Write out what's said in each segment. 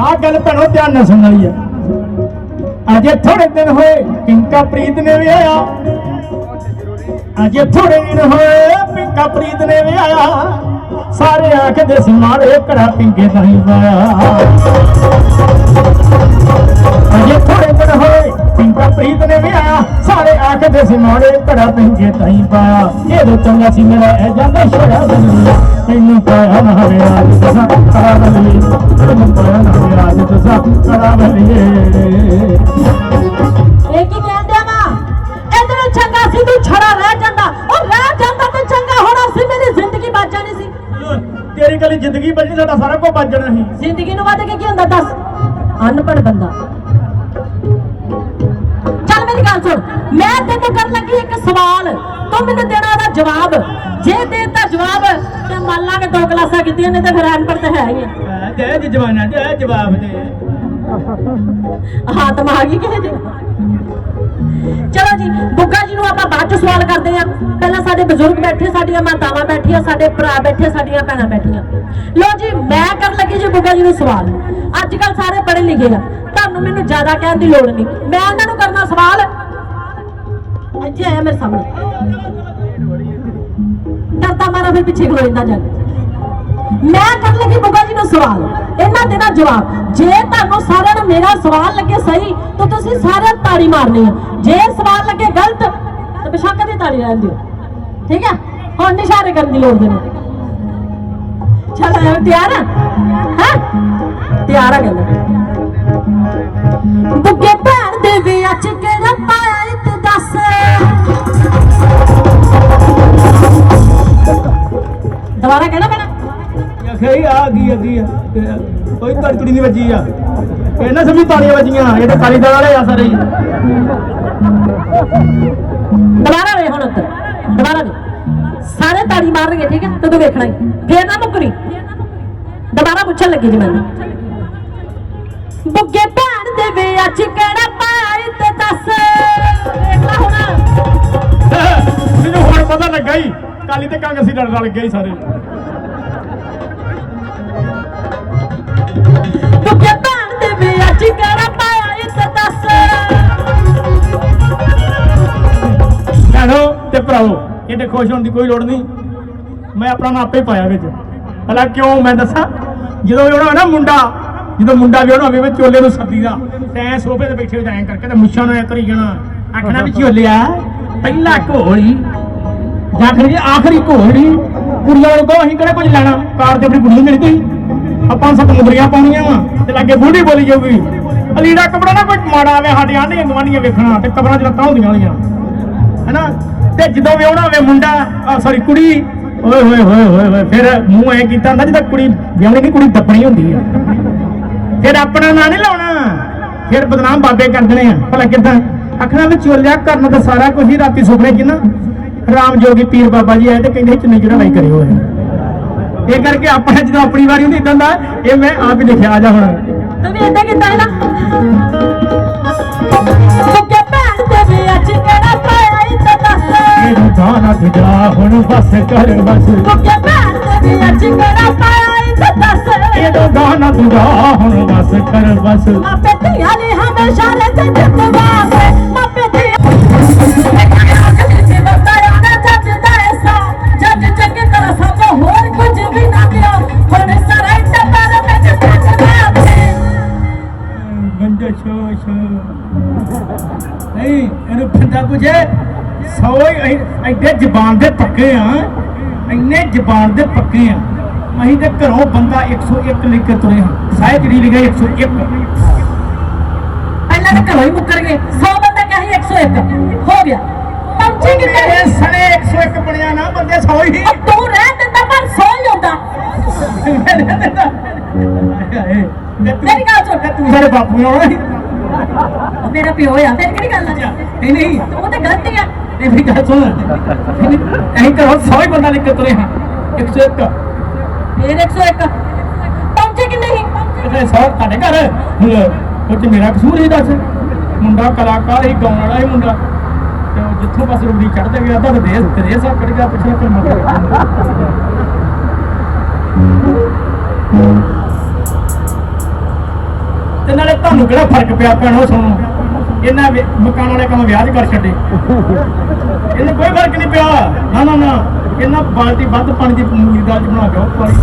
ਆਹ ਗੱਲ ਭੈਣੋ ਧਿਆਨ ਨਾਲ ਸੁਣਨ ਵਾਲੀ ਹੈ ਅਜੇ ਥੋੜੇ ਦਿਨ ਹੋਏ, ਪਿੰਕਾ ਪ੍ਰੀਤ ਨੇ ਵਿਆਹਿਆ ਅਜੇ ਥੋੜੇ ਦਿਨ ਹੋਏ, ਪਿੰਕਾ ਪ੍ਰੀਤ ਨੇ ਵਿਆਹਿਆ ਸਾਰੇ ਆਖਦੇ ਸੀ ਮਾੜੇ ਘੜਾ ਪਿੰਕੇ ਨਹੀਂ ਪਾਇਆ। ਅਜੇ ਥੋੜੇ ਦਿਨ ਹੋਏ, ਪਿੰਕਾ ਪ੍ਰੀਤ ਨੇ ਵਿਆਹਿਆ ਸਾਰੇ ਆਖਦੇ ਸੀ ਮਾੜੇ ਘੜਾ ਪਿੰਕੇ ਨਹੀਂ ਪਾਇਆ ਇਹ ਚੰਗਾ ਸੀ ਮੇਰਾ ਇਹ ਜਾਂਦਾ ਛੜਾ ਬਣੀ ਤੈਨੂੰ ਪਾਇਆ ਨਾ ਵਿਆਹ ਦਸਾਂ ਕਰਾ ਬਲੀ ਤੈਨੂੰ ਪਾਇਆ ਨਾ ਵਿਆਹ ਦਸਾਂ ਕਰਾ ਬਲੀ ਇਹ ਕੀ ਕਹਿੰਦੇ ਵਾ ਇਧਰ ਚੰਗਾ ਸੀ ਤੂੰ ਛੜਾ ਰਹਿ ਜਾਂਦਾ। ਉਹ ਰਹਿ ਜਾਂਦਾ ਤੇ ਚੰਗਾ ਹੋਣਾ ਸੀ ਮੇਰੀ ਜ਼ਿੰਦਗੀ ਬਚ ਜਾਣੀ ਸੀ। ਤੇਰੀ ਕੱਲੀ ਜ਼ਿੰਦਗੀ ਬਚੀ ਸਾਡਾ ਸਾਰਾ ਕੁਝ ਬਚ ਜਾਣਾ ਸੀ। ਜ਼ਿੰਦਗੀ ਨੂੰ ਵੱਧ ਕੇ ਕੀ ਹੁੰਦਾ? ਦੱਸ। ਅਨਪੜ੍ਹ ਬੰਦਾ। ਸਵਾਲ ਤੂੰ ਮੈਨੂੰ ਦੇਣਾ ਉਹਦਾ ਜਵਾਬ। ਜੇ ਦੇਤਾ ਜਵਾਬ ਤੇ ਮੰਨ ਲਾਂਗੇ ਦੋ ਕਲਾਸਾਂ ਕੀਤੀਆਂ ਨੇ ਤੇ ਫਿਰ ਅਨਪੜ੍ਹ ਤੇ ਹੈ ਹੀ। ਜੈ ਜੀ ਜਵਾਨਾ ਜੈ ਜਵਾਬ ਦੇ ਹਾਤਮ ਆ ਗਈ ਕਿਸੇ ਦੀ? ਚਲੋ ਜੀ ਬੁੱਗਾ ਜੀ ਨੂੰ ਆਪਾਂ ਬਾਅਦ ਚ ਸਵਾਲ ਕਰਦੇ ਆ ਪਹਿਲਾਂ ਸਾਡੇ ਬਜ਼ੁਰਗ ਬੈਠੇ ਸਾਡੀਆਂ ਮਾਤਾਵਾਂ ਬੈਠੀਆਂ ਸਾਡੇ ਭਰਾ ਬੈਠੇ ਸਾਡੀਆਂ ਭੈਣਾਂ ਬੈਠੀਆਂ। ਲੋ ਜੀ ਮੈਂ ਕਰਨ ਲੱਗੀ ਜੀ ਬੁੱਗਾ ਜੀ ਨੂੰ ਸਵਾਲ। ਅੱਜ ਕੱਲ ਸਾਰੇ ਪੜ੍ਹੇ ਲਿਖੇ ਆ। ਤੁਹਾਨੂੰ ਮੈਨੂੰ ਜ਼ਿਆਦਾ ਕਹਿਣ ਦੀ ਲੋੜ ਨਹੀਂ। ਮੈਂ ਉਹਨਾਂ ਨੂੰ ਕਰਨਾ ਸਵਾਲ ਇੱਥੇ ਆਇਆ ਮੇਰੇ ਸਾਹਮਣੇ। ਡਰਦਾ ਮਾਰਾ ਫਿਰ ਪਿੱਛੇ ਖਲੋ ਜਾਂਦਾ ਜਾ ਮੈਂ ਕਰਨ ਲੱਗੀ ਬੁੱਗਾ ਜੀ ਨੂੰ ਸਵਾਲ। ਇਹਨਾਂ ਦੇ ਨਾਲ ਜਵਾਬ, ਜੇ ਤੁਹਾਨੂੰ ਸਾਰਿਆਂ ਨੂੰ ਮੇਰਾ ਸਵਾਲ ਲੱਗੇ ਸਹੀ, ਤਾਂ ਤੁਸੀਂ ਸਾਰਿਆਂ ਤਾੜੀ ਮਾਰਨੀ ਆ। ਜੇ ਸਵਾਲ ਲੱਗੇ ਗਲਤ, ਤਾਂ ਬੇਸ਼ੱਕ ਦੀ ਤਾੜੀ ਰਹਿਣ ਦਿਓ ਠੀਕ ਹੈ ਹੁਣ ਨਿਸ਼ਾਰੇ ਕਰਨ ਦੀ ਲੋੜ ਨਹੀਂ। ਚੱਲ, ਐਵੇਂ ਤਿਆਰ ਆ? ਹਾਂ? ਤਿਆਰ ਆ ਗੱਲ ਬੁੱਗੇ ਭੈਣ ਦੇ ਵਿਆਹ ਚ ਕਿਹੜਾ ਆ। ਕੋਈ ਤੜਕੜੀ ਨਹੀਂ ਵੱਜੀ ਆ। ਇਹ ਨਾ ਤਾਲੀਆਂ ਵੱਜੀਆਂ ਇਹ ਤਾਂ ਕਾਲੀ ਦਾਲ ਵਾਲੇ ਆ ਸਾਰੇ ਦੁਬਾਰਾ ਵੇ ਹੁਣ ਉੱਤਰ ਦੁਬਾਰਾ ਵੇ ਸਾਰੇ ਤਾੜੀ ਮਾਰਨਗੇ ਠੀਕ ਹੈ ਤੂੰ ਵੇਖਣਾ ਹੀ। ਫੇਰ ਨਾ ਮੁੱਕਰੀ। ਦੁਬਾਰਾ ਪੁੱਛਣ ਲੱਗੀ ਜੀ ਮੈਨੂੰ ਬੁੱਗੇ ਭੈਣ ਦੇ ਵਿਆਹ ਚ ਕਿਹੜਾ ਪਾਇਆ ਤੇ ਦੱਸ। ਹੁਣ। ਮੈਨੂੰ ਹੁਣ ਪਤਾ ਲੱਗਾ ਹੀ ਕਾਲੀ ਤੇ ਕੰਗ ਸੀ ਲੜ ਰਲ ਗਏ ਸਾਰੇ। ਤੇ ਦੱਸ ਇਹਦੇ ਖੁਸ਼ ਹੋਣ ਦੀ ਕੋਈ ਲੋੜ ਨਹੀਂ। ਮੈਂ ਆਪਣਾ ਨਾਂ ਆਪੇ ਪਾਇਆ ਵਿੱਚ। ਭਲਾ ਕਿਉਂ ਮੈਂ ਦੱਸਾਂ? ਜਦੋਂ ਵੀ ਹੋਣਾ ਨਾ ਮੁੰਡਾ, ਜਦੋਂ ਮੁੰਡਾ ਵੀ ਹੋਣਾ ਹੋਵੇ ਵਿੱਚ ਚੋਲੇ ਨੂੰ ਸੱਦੀਦਾ ਤੈਂ ਸੋਫੇ ਤੇ ਬੈਠੇ ਹੋ ਜਾਇਆ ਕਰਕੇ ਤੇ ਮੁੱਛਾਂ ਨੂੰ ਐ ਕਰੀ ਜਾਣਾ। ਆਖਣਾ ਵੀ ਝੋਲਿਆ ਪਹਿਲਾ ਘੋੜੀ, ਜਾਂ ਫਿਰ ਆਖਰੀ ਘੋੜੀ, ਕੁੜੀਆਂ ਨੂੰ ਕਹੋ ਅਸੀਂ ਕਿਹੜਾ ਕੁਝ ਲੈਣਾ? ਕਾਰ ਤੇ ਆਪਣੀ ਕੁੜੀ ਨੂੰ ਮਿਲ ਆਪਾਂ ਸੱਤ ਮੁੰਦਰੀਆਂ ਪਾਉਣੀਆਂ ਵਾ ਤੇ ਲਾਗੇ ਬੁੱਢੀ ਬੋਲੀ ਜਾਊਗੀ। ਅਲੀੜਾ ਕਪੜਾ ਨਾ ਕੋਈ ਮਾੜਾ ਆਵੇ, ਸਾਡੇ ਆਂਢੀਆਂ ਗਵਾਂਢੀਆਂ ਵੇਖਣਾ, ਤੇ ਕਬਰਾਂ 'ਚ ਲੱਤਾਂ ਹੁੰਦੀਆਂ ਹੋਣੀਆਂ ਹੈਨਾ? ਤੇ ਜਦੋਂ ਵਿਆਹਣਾ ਹੋਵੇ ਮੁੰਡਾ ਸੌਰੀ ਕੁੜੀ, ਓਏ ਹੋਏ ਹੋਏ ਹੋਏ ਹੋਏ ਫਿਰ ਮੂੰਹ ਐ ਕੀਤਾ ਹੁੰਦਾ ਜਿੱਦਾਂ ਕੁੜੀ ਵਿਆਹਣੀ ਨਹੀਂ, ਕੁੜੀ ਦੱਪਣੀ ਹੁੰਦੀ ਆ। ਫਿਰ ਆਪਣਾ ਨਾਂ ਨਹੀਂ ਲਾਉਣਾ, ਫਿਰ ਬਦਨਾਮ ਬਾਬੇ ਕਰ ਦੇਣੇ ਆ। ਭਲਾ ਕਿਦਾਂ? ਅੱਖਾਂ ਵਿੱਚ ਚੋਲਿਆ ਕਰਨ ਦਾ ਸਾਰਾ ਕੁਝ ਹੀ ਰਾਤੀ ਸੁਪਨੇ ਚ ਨਾ ਰਾਮ ਜੋਗੀ ਪੀਰ ਬਾਬਾ ਜੀ ਆਏ ਤੇ ਕਹਿੰਦੇ ਚੁੰਨੀ ਚੜਾਈ ਕਰਿਓ ਇਹ। ਇਹ ਕਰਕੇ ਆਪਣਾ ਜਦੋਂ ਆਪਣੀ ਵਾਰੀ ਹੁੰਦੀ ਇਦਾਂ ਦਾ ਇਹ ਮੈਂ ਆਪ ਹੀ ਲਿਖਿਆ ਆ ਜਾ ਹੁਣ ਤੂੰ ਵੀ ਏਦਾਂ ਕੀਤਾ ਹੈ ਨਾ ਬੁੱਗੇ ਭੈਣ ਦੇ ਵਿਆਹ ਚ ਕਿਹੜਾ ਪਾਇਆ ਤੇ ਦੱਸ ਇਹ ਜਾਣਾ ਤੁਝਾ ਹੁਣ ਬਸ ਕਰ ਬਸ ਬੁੱਗੇ ਭੈਣ ਦੇ ਵਿਆਹ ਚ ਕਿਹੜਾ ਪਾਇਆ ਤੇ ਦੱਸ ਇਹ ਗਾਣਾ ਤੁਝਾ ਹੁਣ ਬਸ ਕਰ ਬਸ ਮਾਪੇ ਧੀਆਂ ਨੇ ਹਮੇਸ਼ਾ ਰਹਿੰਦੇ ਜਿੱਤਵਾਵੇ ਮਾਪੇ ਧੀਆਂ ਕੁਝੇ ਸੋਈ ਐਡੇ ਜ਼ਬਾਨ ਦੇ ਪੱਕੇ ਆ ਇੰਨੇ ਜ਼ਬਾਨ ਦੇ ਪੱਕੇ ਆ ਅਸੀਂ ਤੇ ਘਰੋਂ ਬੰਦਾ 101 ਲੈ ਕੇ ਤੁਰੇ ਹਾਂ ਸਾਇ ਜਿਹੜੀ ਲਿਖਿਆ 101 ਪਹਿਲਾਂ ਤਾਂ ਘਰੋਂ ਹੀ ਮੁੱਕਰ ਗਏ 100 ਬੰਦਾ ਕਹੀ 101 ਹੋ ਗਿਆ ਪਹੁੰਚੇ ਕਿਤੇ ਇਹ ਸਣੇ 101 ਬਣਿਆ ਨਾ ਬੰਦੇ 100 ਹੀ ਉਹ ਤੂੰ ਰਹਿ ਦਿੰਦਾ ਪਰ 100 ਹੀ ਹੁੰਦਾ ਮੇਰੀ ਗੱਲ ਸੁਣ ਤੂੰ ਸਾਡੇ ਬਾਪੂ ਨਾਲ ਆਉਣਾ ਸੀ ਉਹ ਮੇਰਾ ਪਿਓ ਆ ਫਿਰ ਕਿਹੜੀ ਗੱਲ ਆ? ਨਹੀਂ ਨਹੀਂ ਉਹ ਤੇ ਗਲਤੀ ਆ। ਇਹ ਵੀ ਗੱਲ ਸੁਣ। ਅਸੀਂ ਘਰੋਂ 100 ਹੀ ਬੰਦਾ ਲੈ ਕੇ ਤੁਰੇ ਹਾਂ। 101 ਫਿਰ 101 ਪਹੁੰਚੇ ਕਿ ਨਹੀਂ? ਕਿਤੇ ਸੌ ਤੁਹਾਡੇ ਘਰ? ਚ ਮੇਰਾ ਕਸੂਰ ਹੀ ਦੱਸ। ਮੁੰਡਾ ਕਲਾਕਾਰ ਹੀ ਗਾਉਣ ਵਾਲਾ ਹੀ ਮੁੰਡਾ। ਤੇ ਜਿੱਥੋਂ ਬਸ ਰੁੜੀ ਚੜਦੇ ਗਿਆ ਤਾਂ ਦੇ ਤੇ ਸਾ ਕੱਢ ਗਿਆ ਪਿੱਛੇ ਫਿਰ ਮਗਰ ਤੇ ਨਾਲੇ ਤੁਹਾਨੂੰ ਕਿਹੜਾ ਫ਼ਰਕ ਪਿਆ ਭੈਣੋ ਸੁਣੋ ਇਹਨਾਂ ਮਕਾਨ ਵਾਲੇ ਕੰਮ ਵਿਆਹ 'ਚ ਕਰ ਛੱਡੇ। ਇਹਨੂੰ ਕੋਈ ਫ਼ਰਕ ਨਹੀਂ ਪਿਆ। ਨਾ ਨਾ ਨਾ। ਇਹਨਾਂ ਬਾਲਟੀ ਵੱਧ ਪਾਣੀ ਦੀ ਮੂੰਗੀ ਦਾਲ 'ਚ ਬਣਾ ਕੇ ਉਹ ਪਾਣੀ।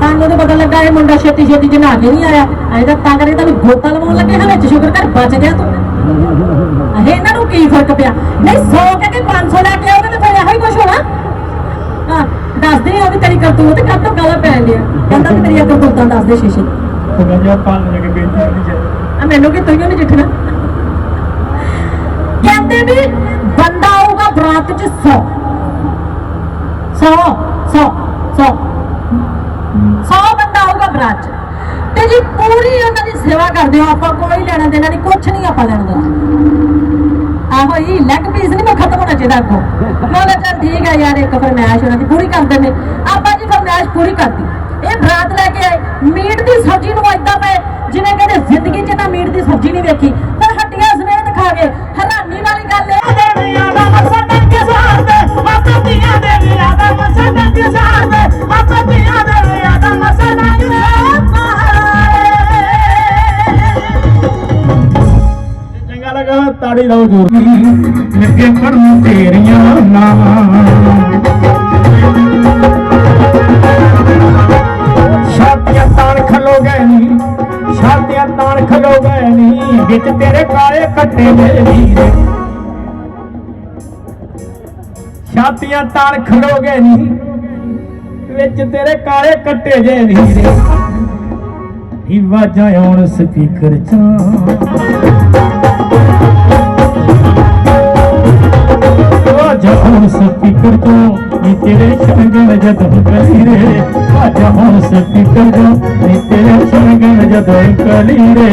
ਸਾਨੂੰ ਤਾਂ ਪਤਾ ਲੱਗਾ ਇਹ ਮੁੰਡਾ ਛੇਤੀ ਛੇਤੀ ਜਨਾ ਨਹੀਂ ਆਇਆ। ਅਜੇ ਤਾਂ ਤਾਂ ਕਰੇ ਤਾਂ ਵੀ ਗੋਤਾ ਲਵਾਉਣ ਲੱਗੇ ਹਾਂ ਵਿੱਚ। ਸ਼ੁਕਰ ਕਰ ਬਚ ਗਿਆ ਤੂੰ। ਅਹੇ ਇਹਨਾਂ ਨੂੰ ਕੀ ਫ਼ਰਕ ਪਿਆ? ਨਹੀਂ 100 ਕਹਿੰਦੇ 500 ਲੈ ਕੇ ਆਓਗੇ ਤਾਂ ਫਿਰ ਇਹੋ ਹੀ ਕੁਝ ਹੋਣਾ। ਹਾਂ ਦੱਸਦੇ ਆ ਵੀ ਤੇਰੀ ਕਰਤੂਤ ਕੱਦ ਤੋਂ ਗਾਲਾਂ ਪੈਣ ਲਿਆ ਕਹਿੰਦਾ ਵੀ ਮੇਰੀਆਂ ਕਰਤੂਤਾਂ ਦੱਸ ਦੇ ਸ਼ੀਸ਼ੇ। ਉਹ ਕਹਿੰਦਾ ਪਾਲ ਲੈ ਕੇ ਬੇਇੱਜ਼ਤੀ ਮੈਨੂੰ ਕਿ ਤੂੰ ਨਹੀਂ ਜਿੱਠਣਾ ਕਹਿੰਦੇ ਵੀ ਬੰਦਾ ਆਊਗਾ ਬਰਾਤ ਚ 100 100 100 100 100 ਬੰਦਾ ਆਊਗਾ ਬਰਾਤ ਚ। ਤੇ ਜੀ ਪੂਰੀ ਉਹਨਾਂ ਦੀ ਸੇਵਾ ਕਰਦੇ ਹੋ, ਆਪਾਂ ਕੋਈ ਲੈਣਾ ਦੇਣਾ ਨਹੀਂ, ਕੁਛ ਨਹੀਂ ਆਪਾਂ ਲੈਣਾ ਦੇਣਾ। ਆਹੋ ਹੀ ਲੈਗ ਪੀਸ ਨਹੀਂ ਮੈਂ ਖਤਮ ਹੋਣਾ ਚਾਹੀਦਾ ਅੱਗੋਂ। ਮੈਂ ਕਿਹਾ ਠੀਕ ਹੈ ਯਾਰ, ਇੱਕ ਫਰਮਾਇਸ਼ ਉਹਨਾਂ ਦੀ ਪੂਰੀ ਕਰਦੇ ਨੇ ਆਪਾਂ ਜੀ ਫਰਮੈਸ਼ ਪੂਰੀ ਕਰਤੀ। ਇਹ ਬਰਾਤ ਲੈ ਕੇ ਆਏ। ਮੀਟ ਦੀ ਸਬਜ਼ੀ ਨੂੰ ਏਦਾਂ ਪਏ ਜਿਵੇਂ ਕਹਿੰਦੇ ਜ਼ਿੰਦਗੀ 'ਚ ਤਾਂ ਮੀਟ ਦੀ ਸਬਜ਼ੀ ਨਹੀਂ ਵੇਖੀ ਪਰ ਹੱਡੀਆਂ ਸਮੇਤ ਖਾ ਗਏ। ਹੈਰਾਨੀ ਵਾਲੀ ਗੱਲ ਇਹ ਦੇਵੀਆਂ ਦਾ ਮਸਾ ਡੰਗ ਸਾਰ ਦੇ ਮਾਤਾ ਦੀਆਂ ਦੇਵੀਆਂ ਦਾ ਮਸਾ ਡੰਗ ਸਾਰ ਦੇ ਮਾਤਾ ਦੀਆਂ ਦੇਵੀਆਂ ਦਾ ਮਸਾ ਡੰਗ ਚੰਗਾ ਲੱਗਾ ਤਾੜੀ ਲਾਓ ਜੋਰ। ਲੱਗੇ ਪੜਨ ਤੇਰੀਆਂ ਨਾ। ਛਾਤੀਆਂ ਤਾਣ ਖਲੋ ਗਏ ਨੀ ਛਾਤੀਆਂ ਤਾਣ ਖਲੋ ਗਏ ਨੀ ਵਿੱਚ ਤੇਰੇ ਕਾਲੇ ਕੱਟੇ ਦੇ ਵੀਰੇ। ਛਾਤੀਆਂ ਤਾਣ ਖਲੋ ਗਏ ਨੀ ਵਿੱਚ ਤੇਰੇ ਕਾਲੇ ਕੱਟੇ ਜੇ ਵੀਰੇ। ਹੀ ਵਾਜਾਂ ਆਉਣ ਸਪੀਕਰ ਚ। ਵਾਜਾਂ ਆਉਣ ਸਪੀਕਰ ਤੋਂ ਨੀ ਤੇਰੇ ਸ਼ਰਗਣ ਜਦੋਂ ਕਲੀ ਰੇ ਵਾਜਾਂ ਆਉਣ ਸਪੀਕਰ ਤੋਂ ਨੀ ਤੇਰੇ ਸ਼ਰਗਣ ਜਦੋਂ ਕਲੀ ਰੇ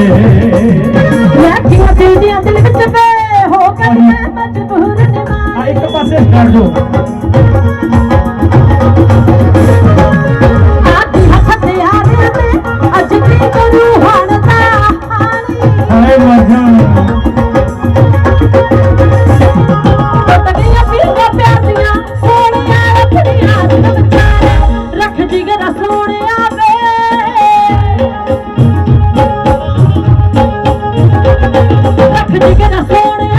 ਲੱਖੀਆਂ ਦਿਲਦੀਆਂ ਦਿਲ ਵਿੱਚ ਪਏ ਹੋ ਕੇ ਮੈਂ ਮਜਬੂਰ ਨਿਮਾ ਆ ਇੱਕ ਪਾਸੇ ਕਰ ਦੋ ਆਦੀ ਹੱਥ ਤੇ ਆ ਗਿਆ ਤੇ ਅੱਜ ਕੀ ਕਰੂ? ਰੱਖ ਜਿਗਰ ਸੋਹਣਿਆ ਵੇ ਤੇਰਾ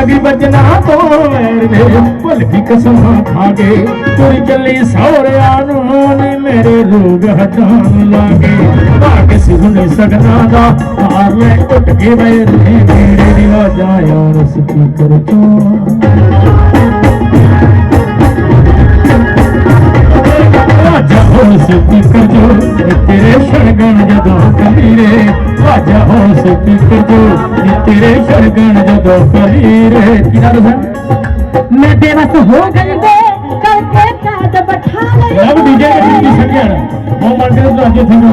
ਮੇਰੇ ਰੋਗ ਹੱਡਾਂ ਨੂੰ ਲਾ ਕੇ ਝੂਠੀ ਪੈ ਗਈ ਬਚਨਾ ਤੋਂ ਵੈਰ ਮੇ ਭੁੱਲ ਗਈ ਕਸਮਾਂ ਖਾ ਕੇ ਤੁਰ ਚੱਲੀ ਸਹੁਰਿਆਂ ਨੂੰ ਨੀ ਮੇਰੇ ਰੋਗ ਹਟਾਂ ਲਾਗੇ ਭਾਗ ਸਿਹੁਣੇ ਤੇਰੇ ਸ਼ਰਗਣ ਜਦੋਂ ਕਲੀਰੇ ਵਾਜਾ ਹੋ ਜੋ ਇਹ ਤੇਰੇ ਸ਼ਰਗਣ ਜਦੋਂ ਕਲੀਰੇ ਕਿਹਦਾ ਦੱਸਾਂ ਮੈਂ ਬੇਵਸ ਹੋ ਵੇ ਕਰਕੇ ਕਾਦ ਬਿਠਾ ਲਈ ਰੱਬ ਡੀਜੇ ਦੇ ਸੰਗਿਆਣ ਉਹ ਕੇ ਤੋਂ ਅੱਗੇ ਥੰਨੂ